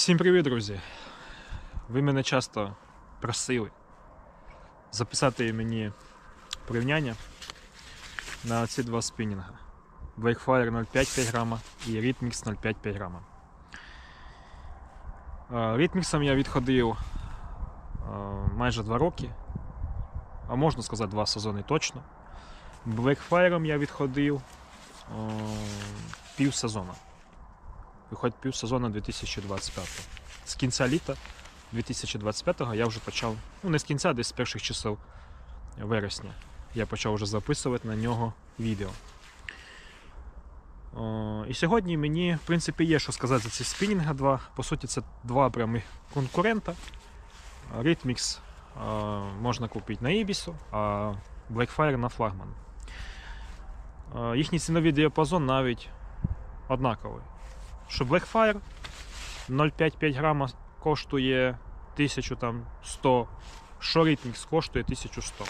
Всім привіт, друзі! Ви мене часто просили записати мені порівняння на ці два спінінга. Blackfire 0,5 5 грама і Rhythmix 0,5 5 грама. Ритміксом я відходив майже 2 роки, а можна сказати 2 сезони точно. Blackfire я відходив а, пів сезону. Виходить пів сезону 2025. З кінця літа 2025 я вже почав, ну не з кінця, десь з перших чисел вересня. Я почав вже записувати на нього відео. О, і сьогодні мені, в принципі, є що сказати за ці спінінга два. По суті, це два прямих конкурента. Rhythmix е, можна купити на Ibis, а Blackfire на флагман. Е, їхній ціновий діапазон навіть однаковий. Що Blackfire 0,5-5 грама коштує 1100, що Rhythmix коштує 1100.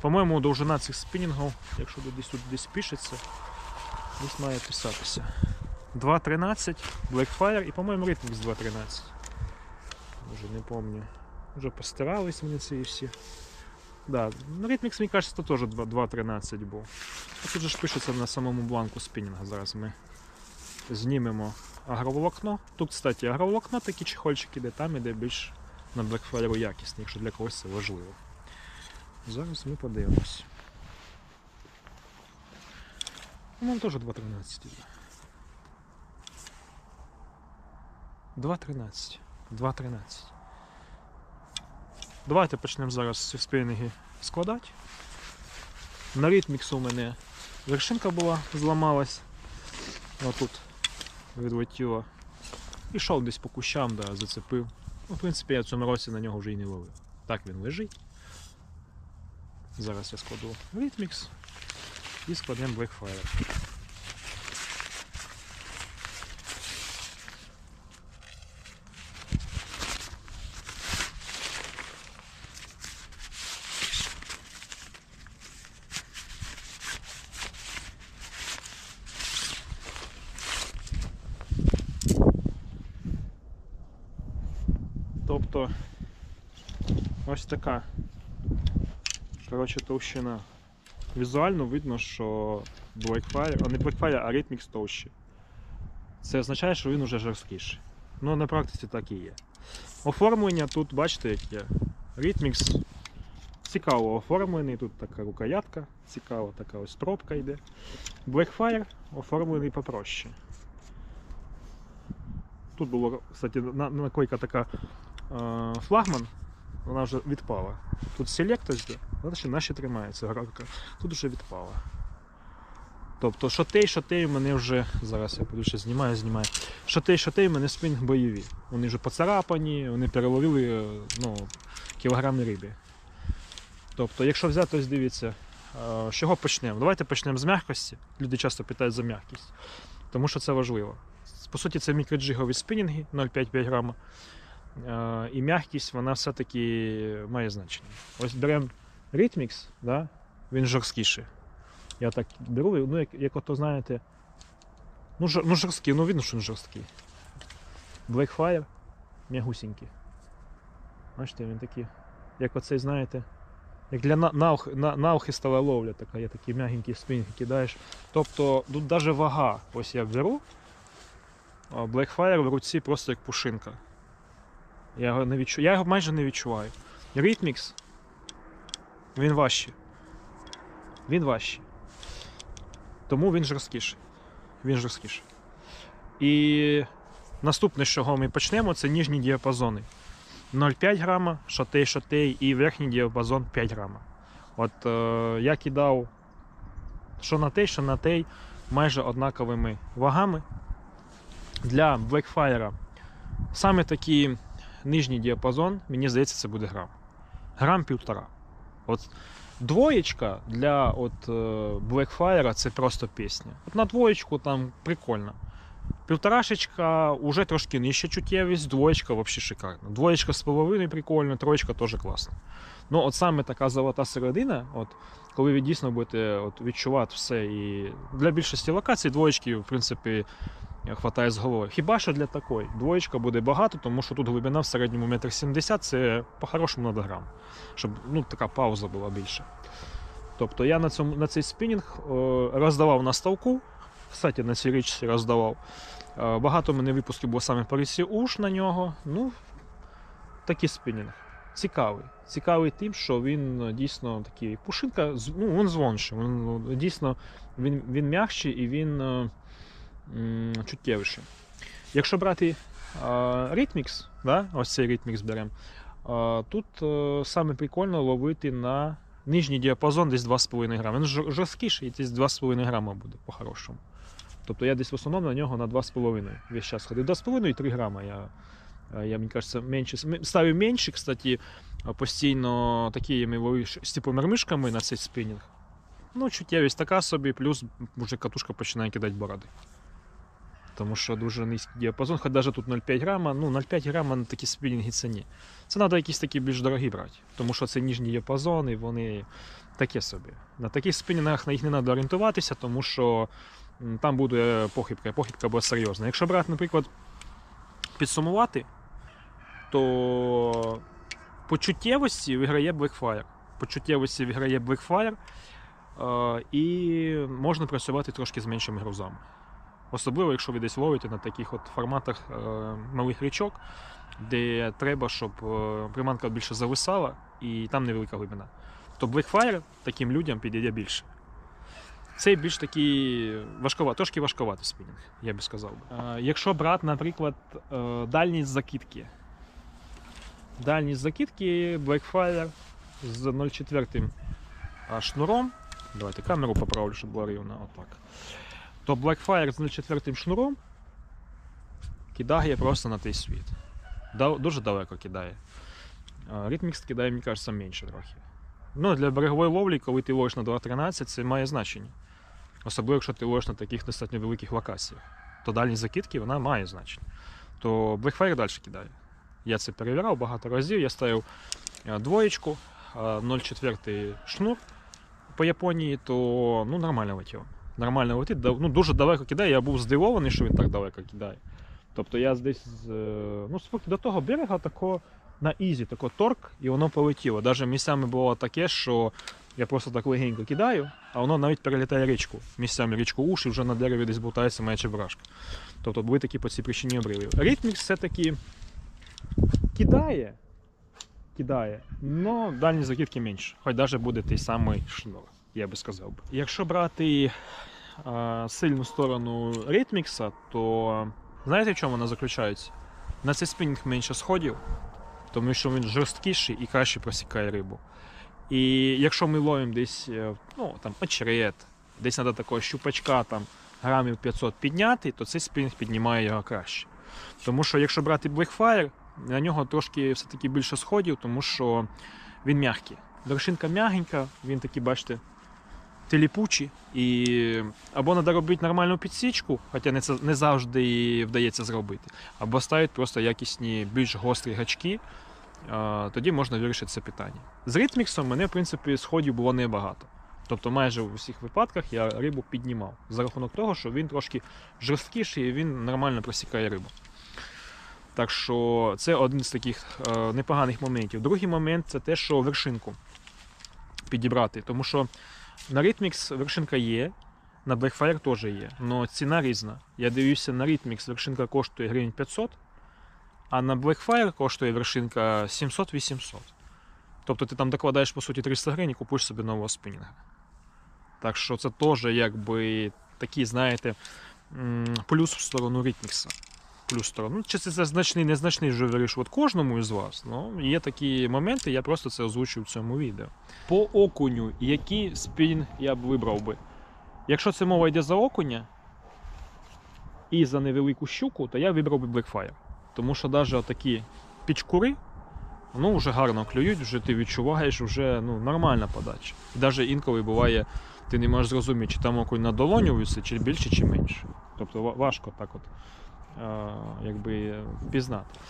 По-моєму, довжина цих спінінгів, якщо десь тут десь пишеться, десь має писатися. 2.13 Blackfire і, по-моєму, Rhythmix 2.13. Вже не пам'ятаю. Вже постирались вони ці всі. Да, ну, Rhythmix, мені кажется, теж 2.13 був. А тут же ж пишеться на самому бланку спінінга. Зараз ми знімемо агроволокно. Тут, кстати, агроволокно такі чехольчик іде, там іде більш на Blackfire якісний, якщо для когось це важливо. Зараз ми подивимось. Ну, теж 2.13 іде. 2.13. 2.13. Давайте почнемо зараз ці спінінги складати. На ритміксу у мене вершинка була, зламалась. Отут відлетіло. Пішов десь по кущам, да, зацепив. Ну, в принципі, я в цьому році на нього вже і не ловив. Так він лежить. Зараз я складу Rhythmix і складемо Blackfire. Тобто ось така коротше, товщина. Візуально видно, що Blackfire, а не Blackfire, а Rhythmix товщий. Це означає, що він уже жорсткіший. Ну, на практиці так і є. Оформлення тут, бачите, яке. Rhythmix цікаво оформлений, тут така рукоятка, цікава така ось пробка йде. Blackfire оформлений попроще. Тут було, кстати, на- накойка така флагман, вона вже відпала. Тут селект ось вона ще наші тримається гравка. Тут вже відпала. Тобто, що той в мене вже. Зараз я ще знімаю, знімаю. Що той, що той мене спінг бойові. Вони вже поцарапані, вони переловили е, ну, кілограми риби. Тобто, якщо взяти, ось дивіться, е, з чого почнемо? Давайте почнемо з м'якості. Люди часто питають за м'якість. Тому що це важливо. По суті, це мікроджигові спінінги 0,5-5 грама. І м'якість вона все-таки має значення. Ось беремо Rhythmix, да? він жорсткіший. Я так беру, ну як, як ото знаєте. Ну, жор, ну жорсткий, ну видно, що він жорсткий. Blackfire м'ягусінький. Бачите, він такий, як оцей, знаєте, як для на, наух, на, наухистова ловля така, є такі м'ягенькі спінги кидаєш. Тобто тут навіть вага, ось я беру, Blackfire в руці просто як пушинка. Я його, не відчу... я його майже не відчуваю. Rhythmix, він важчий. Він важчий. Тому він жорсткіший. Він жорсткіший. І наступне, з чого ми почнемо, це ніжні діапазони. 0,5 грама, шотей, шотей і верхній діапазон 5 грама. От е, я кидав що на той, що на той майже однаковими вагами. Для Blackfire саме такий нижній діапазон, мені здається, це буде грам. Грам півтора. От двоєчка для от, е, Blackfire це просто пісня. От на двоєчку там прикольно. Півторашечка уже трошки нижча чуттєвість, двоєчка взагалі шикарно. Двоєчка з половиною прикольно, троєчка теж класно. Ну, от саме така золота середина, от, коли ви дійсно будете от, відчувати все. І для більшості локацій двоєчки, в принципі, хватає з головою. Хіба що для такої? Двоєчка буде багато, тому що тут глибина в середньому 1,70 м, це по-хорошому надо грам. Щоб ну, така пауза була більше. Тобто я на, цьому, на цей спінінг о, роздавав на ставку. Кстати, на цій річці роздавав. Е, Багато мене випусків було саме річці уш на нього. Ну, такий спінінг. Цікавий. Цікавий тим, що він е, дійсно такий пушинка, ну, він звонший. Він, ну, дійсно він, він м'якший і він м, чуттєвіший. Якщо брати Rhythmix, да, ось цей Rhythmix беремо, тут е, саме прикольно ловити на нижній діапазон десь 2,5 грама. Він жор- жорсткіший, десь 2,5 грама буде по-хорошому. Тобто я десь в основному на нього на 2,5 весь час ходив. 2,5 і 3 грама я, е, я мені кажется, менше. Ставив менше, кстати, постійно такими з типу мормишками на цей спінінг. Ну, чуттєвість така собі, плюс вже катушка починає кидати бороди. Тому що дуже низький діапазон, хоч навіть тут 0,5 грама, ну 0,5 грама на такі спінінги це ні. Це треба якісь такі більш дорогі брати, тому що це ніжні діапазони, вони таке собі. На таких спінінгах на їх не треба орієнтуватися, тому що там буде похибка, похибка буде серйозна. Якщо брати, наприклад, підсумувати, то по чуттєвості виграє Blackfire. По виграє Blackfire, е, і можна працювати трошки з меншими грузами. Особливо, якщо ви десь ловите на таких от форматах е, малих річок, де треба, щоб е, приманка більше зависала і там невелика глибина. То Blackfire таким людям підійде більше. Цей більш такий важкова, трошки важковатий спінінг, я би сказав. Е, якщо брати, наприклад, е, дальність закидки. Дальність закидки Blackfire з 0,4 а, шнуром. Давайте камеру поправлю, щоб була рівна. Отак. То Blackfire з 0,4 шнуром кидає просто на той світ. Дуже далеко кидає. А, Ритмікс кидає, мені кажеться, менше трохи. Ну, для берегової ловлі, коли ти ловиш на 2.13, це має значення. Особливо, якщо ти ловиш на таких достатньо великих локаціях. То дальність закидки вона має значення. То Blackfire далі кидає. Я це перевіряв багато разів. Я ставив е, двоєчку, е, 0,4 шнур по Японії, то ну, нормально летів. Нормально летить, ну, дуже далеко кидає. Я був здивований, що він так далеко кидає. Тобто я десь е, ну, до того берега тако на ізі, тако торк, і воно полетіло. Навіть місцями було таке, що я просто так легенько кидаю, а воно навіть перелітає річку. Місцями річку уш і вже на дереві десь болтається моя чебурашка. Тобто були такі по цій причині обриви. Ритмікс все-таки кидає, кидає, але дальні закидки менше. Хоч навіть буде той самий шнур, я би сказав. Якщо брати сильну сторону ритмікса, то знаєте в чому вона заключається? На цей спінінг менше сходів, тому що він жорсткіший і краще просікає рибу. І якщо ми ловимо десь е, ну, там, очерет, десь треба такого щупачка там, грамів 500 підняти, то цей спінінг піднімає його краще. Тому що якщо брати Blackfire, на нього трошки все-таки більше сходів, тому що він м'який. Вершинка м'ягенька, він такий, бачите, теліпучий. І або треба робити нормальну підсічку, хоча не, це, не завжди вдається зробити, або ставити просто якісні, більш гострі гачки. Тоді можна вирішити це питання. З ритміксом мене, в принципі, сходів було небагато. Тобто майже у всіх випадках я рибу піднімав за рахунок того, що він трошки жорсткіший і він нормально просікає рибу. Так що це один з таких е, непоганих моментів. Другий момент це те, що вершинку підібрати. Тому що на Rhythmix вершинка є, на Blackfire теж є, але ціна різна. Я дивлюся, на Rhythmix вершинка коштує гривень 500, а на Blackfire коштує вершинка 700-800. Тобто ти там докладаєш по суті 300 гривень і купуєш собі нового спінінга. Так що це теж якби такий, знаєте, плюс в сторону Rhythmix. Плюс сторону. Ну, чи це, значний, незначний вже вирішувати кожному із вас. Ну, є такі моменти, я просто це озвучую в цьому відео. По окуню, який спінінг я б вибрав би? Якщо це мова йде за окуня і за невелику щуку, то я вибрав би Blackfire. Тому що навіть такі пічкури, ну, вже гарно клюють, вже ти відчуваєш, вже ну, нормальна подача. І навіть інколи буває, ти не можеш зрозуміти, чи там окунь на долоню висить, чи більше, чи менше. Тобто важко так от якби впізнати.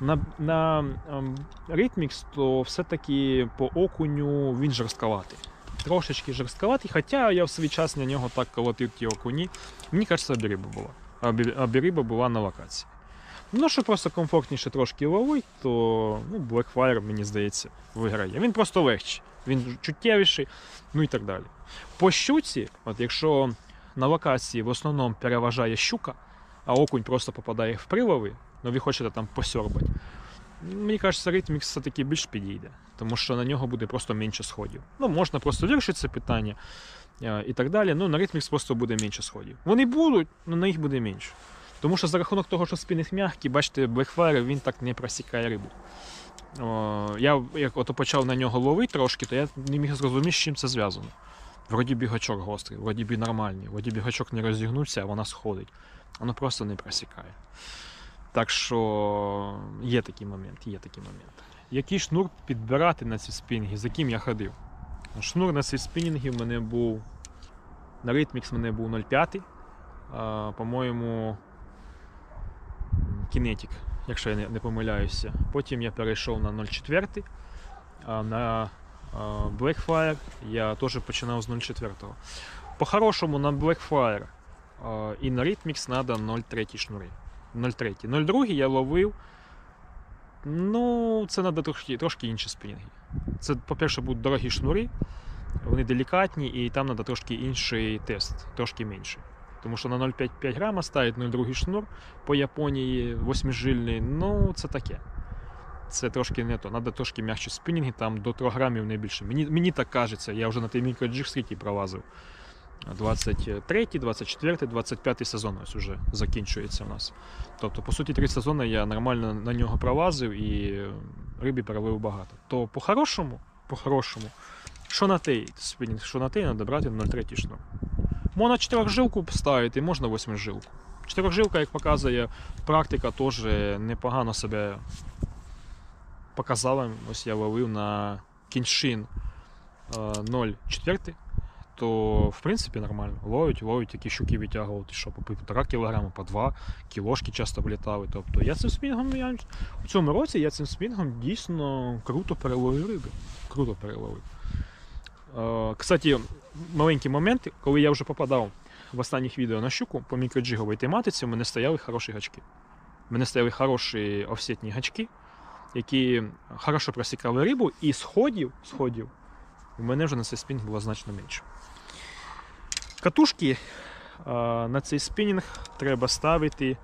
На, на ем, Rhythmix, то все-таки по окуню він жорстковатий. Трошечки жорстковатий, хоча я в свій час на нього так колотив ті окуні. Мені кажеться, риба була. аби була на локації. Ну, що просто комфортніше трошки ловить, то ну, Blackfire, мені здається, виграє. Він просто легший, він чуттєвіший, ну і так далі. По щуці, от якщо на локації в основному переважає щука, а окунь просто попадає в прилови, ну ви хочете там посьорбати. Мені кажеться, ритмікс все-таки більш підійде, тому що на нього буде просто менше сходів. Ну, можна просто вирішити це питання е, і так далі. Ну, на ритмікс просто буде менше сходів. Вони будуть, але на їх буде менше. Тому що за рахунок того, що спінінг м'який, бачите, Blackfire він так не просікає рибу. О, я як ото почав на нього ловити трошки, то я не міг зрозуміти, з чим це зв'язано. Вроді бігачок гострий, вроді бі нормальний, вроді бігачок не розігнувся, а вона сходить. Воно просто не просікає. Так що є такий момент, є такий момент. Який шнур підбирати на ці спінінги, за ким я ходив? Шнур на ці спінінги в мене був. На ритмікс в мене був 0,5. По-моєму, кінетик, якщо я не, помиляюся. Потім я перейшов на 0,4. А на Blackfire я теж починав з 0,4. По-хорошому на Blackfire і на Rhythmix треба 0,3 шнури. 0,3. 0,2 я ловив. Ну, це треба трошки, трошки інші спінінги. Це, по-перше, будуть дорогі шнури, вони делікатні, і там треба трошки інший тест, трошки менший. Тому що на 0,5 грама ставить 0,2 шнур по Японії восьмижильний, ну це таке. Це трошки не то. Треба трошки м'якші спінінги, там до 3 грамів не більше. Мені, мені так кажеться, я вже на той мікроджиг скільки провазив. 23, 24, 25 сезон ось уже закінчується у нас. Тобто, по суті, три сезони я нормально на нього провазив і рибі перелив багато. То по-хорошому, по-хорошому, що на спінінг, що на той, треба брати 0,3 шнур. Можна чотирьохжилку ставити, можна восьмижилку. Чотирьохжилка, як показує практика, теж непогано себе показала. Ось я ловив на кіншин е, 0,4 то в принципі нормально. Ловить, ловить, які щуки витягувати, що по півтора кілограма, по два кілошки часто влітали. Тобто я цим спінгом, я в цьому році я цим спінгом дійсно круто переловив риби. Круто переловив. Е, Кстати, маленький момент, коли я вже попадав в останніх відео на щуку по мікроджиговій тематиці, у мене стояли хороші гачки. У мене стояли хороші офсетні гачки, які хорошо просікали рибу, і сходів, сходів у мене вже на цей спінг було значно менше. Катушки на цей спінінг треба ставити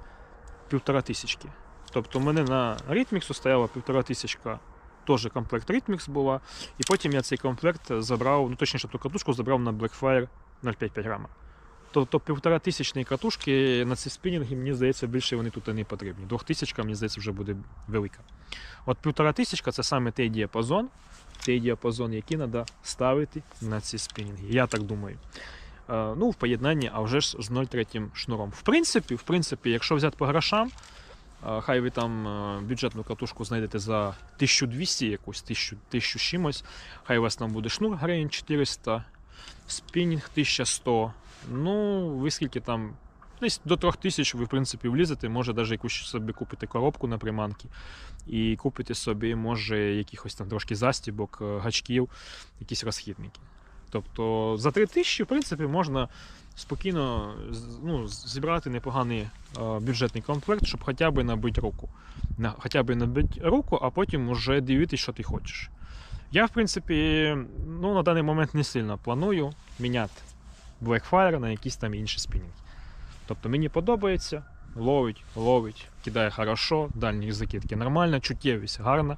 півтора тисячки. Тобто у мене на ритміксу стояла півтора тисячка, теж комплект ритмікс була. І потім я цей комплект забрав, ну точніше ту катушку забрав на Blackfire 0,55 грама. Тобто півтора тисячної катушки на ці спінінги, мені здається, більше вони тут і не потрібні. Двохтисячка, мені здається, вже буде велика. От півтора тисячка це саме той діапазон, той діапазон, який треба ставити на ці спінінги. Я так думаю. Е, Ну, в поєднанні, а вже ж з 0,3 шнуром. В принципі, в принципі, якщо взяти по грошам, е, хай ви там е, бюджетну катушку знайдете за 1200 якусь, 1000, 1000 чимось, хай у вас там буде шнур гривень 400, спінінг 1100. Ну, ви скільки там. Десь до 3000 ви, в принципі, влізете, може навіть якусь собі купити коробку на приманки і купити собі, може, якихось там трошки застібок, е, гачків, якісь розхідники. Тобто за 3000, в принципі, можна спокійно ну, зібрати непоганий е, бюджетний комплект, щоб хоча б набити руку. На, хоча б набити руку, а потім вже дивитися, що ти хочеш. Я, в принципі, ну, на даний момент не сильно планую міняти Blackfire на якісь там інші спінінги. Тобто мені подобається, ловить, ловить, кидає хорошо, дальні закидки нормально, чуттєвість гарна.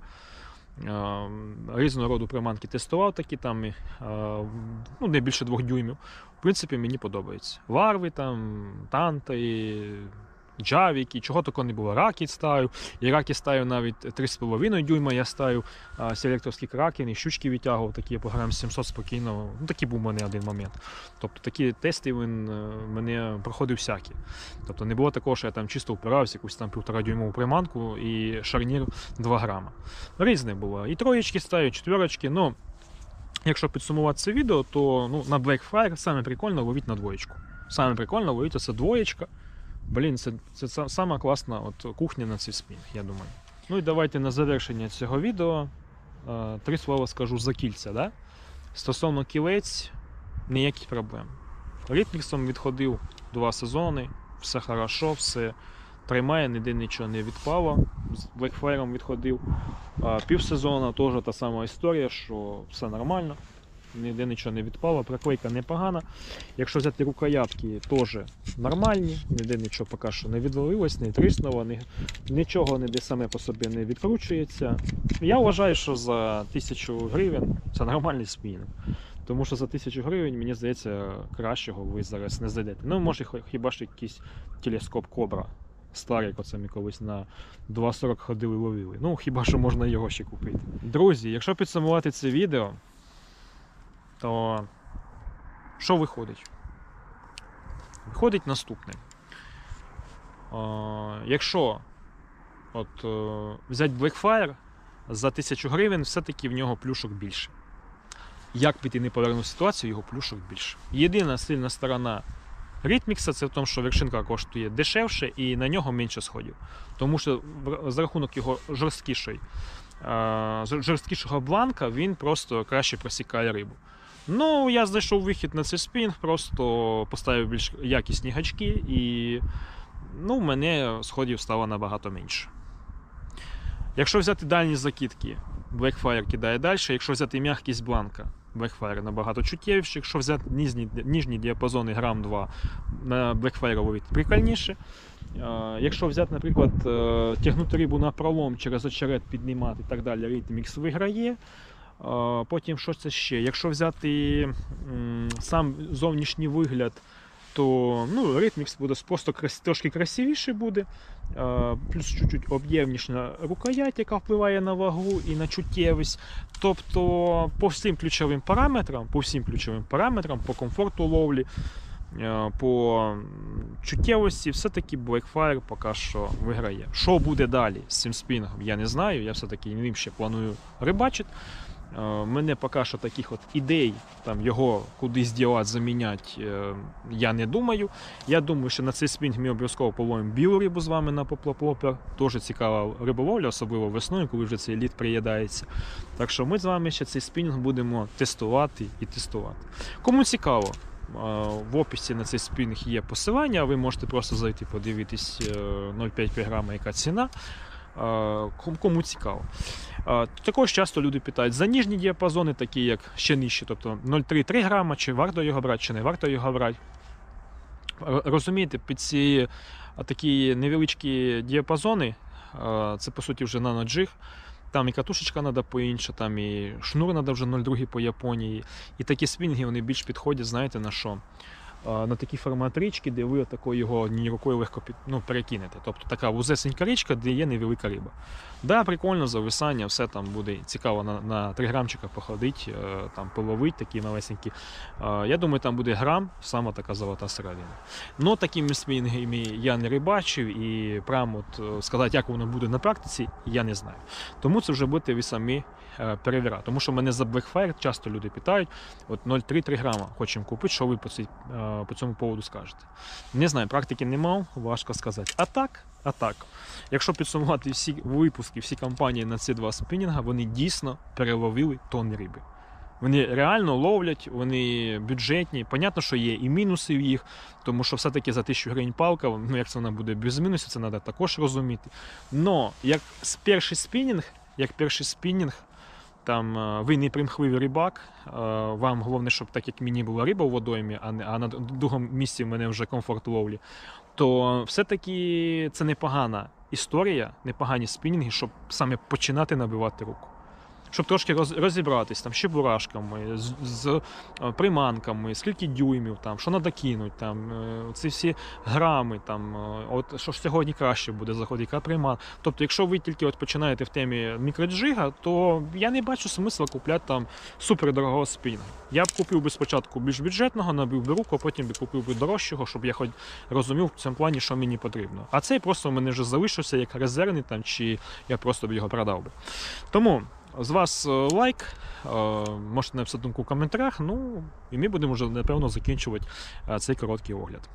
Е, Різного роду приманки тестував такі там, е, ну, не більше двох дюймів. В принципі, мені подобається. Варви там, танти, джавіки, чого такого не було. Раки ставив. І раки ставив навіть 3,5 дюйма я ставив а, селекторські кракен, і щучки відтягував, такі по грам 700 спокійно. Ну, такий був у мене один момент. Тобто такі тести він е, мене проходив всякі. Тобто не було такого, що я там чисто впирався, якусь там півтора дюймову приманку і шарнір 2 грама. Різне було. І троєчки ставив, четверочки. Ну, якщо підсумувати це відео, то ну, на Blackfire саме прикольно ловити на двоєчку. Саме прикольно ловити це двоєчка. Блін, це, це са- сама класна от, кухня на цей спінг, я думаю. Ну і давайте на завершення цього відео е, три слова скажу за кільця. Да? Стосовно кілець, ніяких проблем. Ритміксом відходив два сезони, все хорошо, все тримає, ніде нічого не відпало. З Blackfire відходив. А, півсезону теж та сама історія, що все нормально, ніде нічого не відпало, приклейка непогана. Якщо взяти рукоятки, теж нормальні, ніде нічого поки що не відвалилось, не тріснуло, ні, нічого ніде саме по собі не відкручується. Я вважаю, що за 1000 гривень це нормальний спінінг. Тому що за 1000 гривень, мені здається, кращого ви зараз не знайдете. Ну, може, хіба що якийсь телескоп Кобра. Старий, оце ми колись на 2.40 ходили ловили. Ну, хіба що можна його ще купити. Друзі, якщо підсумувати це відео, то що виходить? Виходить наступне. Якщо от, е, взяти Blackfire за 1000 гривень, все-таки в нього плюшок більше. Як піти не повернув ситуацію, його плюшок більше. Єдина сильна сторона Ритмікса це в тому, що вершинка коштує дешевше і на нього менше сходів. Тому що за рахунок його жорсткішої, е, жорсткішого бланка він просто краще просікає рибу. Ну, я знайшов вихід на цей спінг, просто поставив більш якісні гачки, і ну, в мене сходів стало набагато менше. Якщо взяти дальні закидки, Blackfire кидає далі. Якщо взяти м'якість бланка, Blackfire набагато чуттєвіше. Якщо взяти ніжні, ніжні діапазони грам 2 на Blackfire ловить прикольніше. Е, Якщо взяти, наприклад, е, тягнути рибу на пролом через очерет піднімати і так далі, Rhythmix виграє. Потім що це ще? Якщо взяти сам зовнішній вигляд, то ну, Rhythmix буде просто трошки красивіше буде. Плюс чуть-чуть об'ємніша рукоять, яка впливає на вагу і на чуттєвість. Тобто по всім ключовим параметрам, по всім ключовим параметрам, по комфорту ловлі, по чуттєвості, все-таки Blackfire поки що виграє. Що буде далі з цим спінгом, я не знаю. Я все-таки ним ще планую рибачити. Е, Мене поки що таких от ідей, там його кудись дівати, заміняти, е, я не думаю. Я думаю, що на цей спінг ми обов'язково половимо білу рибу з вами на поплоплопер. Дуже цікава риболовля, особливо весною, коли вже цей лід приїдається. Так що ми з вами ще цей спінг будемо тестувати і тестувати. Кому цікаво, е, в описі на цей спінг є посилання, ви можете просто зайти подивитись е, 0,5 кг, яка ціна. Ком- Кому цікаво. Також часто люди питають за ніжні діапазони, такі як ще нижчі, тобто 0,3-3 грама, чи варто його брати, чи не варто його брати. Розумієте, під ці такі невеличкі діапазони, це по суті вже наноджиг. Там і катушечка треба по-інше, там і шнур треба вже 0,2 по Японії. І такі свінги вони більш підходять, знаєте, на що? На такий формат річки, де ви отако його однією рукою легко під, ну, перекинете. Тобто така вузесенька річка, де є невелика риба. Да, прикольно, зависання, все там буде цікаво на, на 3 грамчика походити, е, там половить такі малесенькі. Я думаю, там буде грам, сама така золота середина. Ну, такими спінгами я не рибачив і прямо от е, сказати, як воно буде на практиці, я не знаю. Тому це вже будете ви самі е, перевіряти. Тому що мене за Blackfire часто люди питають, от 0,3-3 грама хочемо купити, що ви по, цій, е, по цьому поводу скажете. Не знаю, практики не мав, важко сказати. А так, а так. Якщо підсумувати всі випуски, всі кампанії на ці два спінінга, вони дійсно переловили тонни риби. Вони реально ловлять, вони бюджетні. Понятно, що є і мінуси в їх, тому що все-таки за 1000 гривень палка, ну як це вона буде без мінусів, це треба також розуміти. Но як перший спінінг, як перший спінінг, там е, ви не примхливий рибак. е, Вам головне, щоб так як мені була риба у водоймі, а не а на другому місці в мене вже комфорт ловлі. То все-таки це непогана історія, непогані спінінги, щоб саме починати набивати руку. Щоб трошки роз, розібратись там, з чебурашками, з, з е, приманками, скільки дюймів, там, що треба кинути, там, е, ці всі грами, там, е, от, що ж сьогодні краще буде заходити, яка приманка. Тобто, якщо ви тільки от починаєте в темі мікроджига, то я не бачу смисла купляти там супердорогого спінга. Я б купив би спочатку більш бюджетного, набив би руку, а потім би купив би дорожчого, щоб я хоч розумів в цьому плані, що мені потрібно. А цей просто в мене вже залишився як резервний, там, чи я просто б його продав би. Тому з вас е, лайк, е, можете написати думку в коментарях. Ну і ми будемо вже напевно закінчувати е, цей короткий огляд.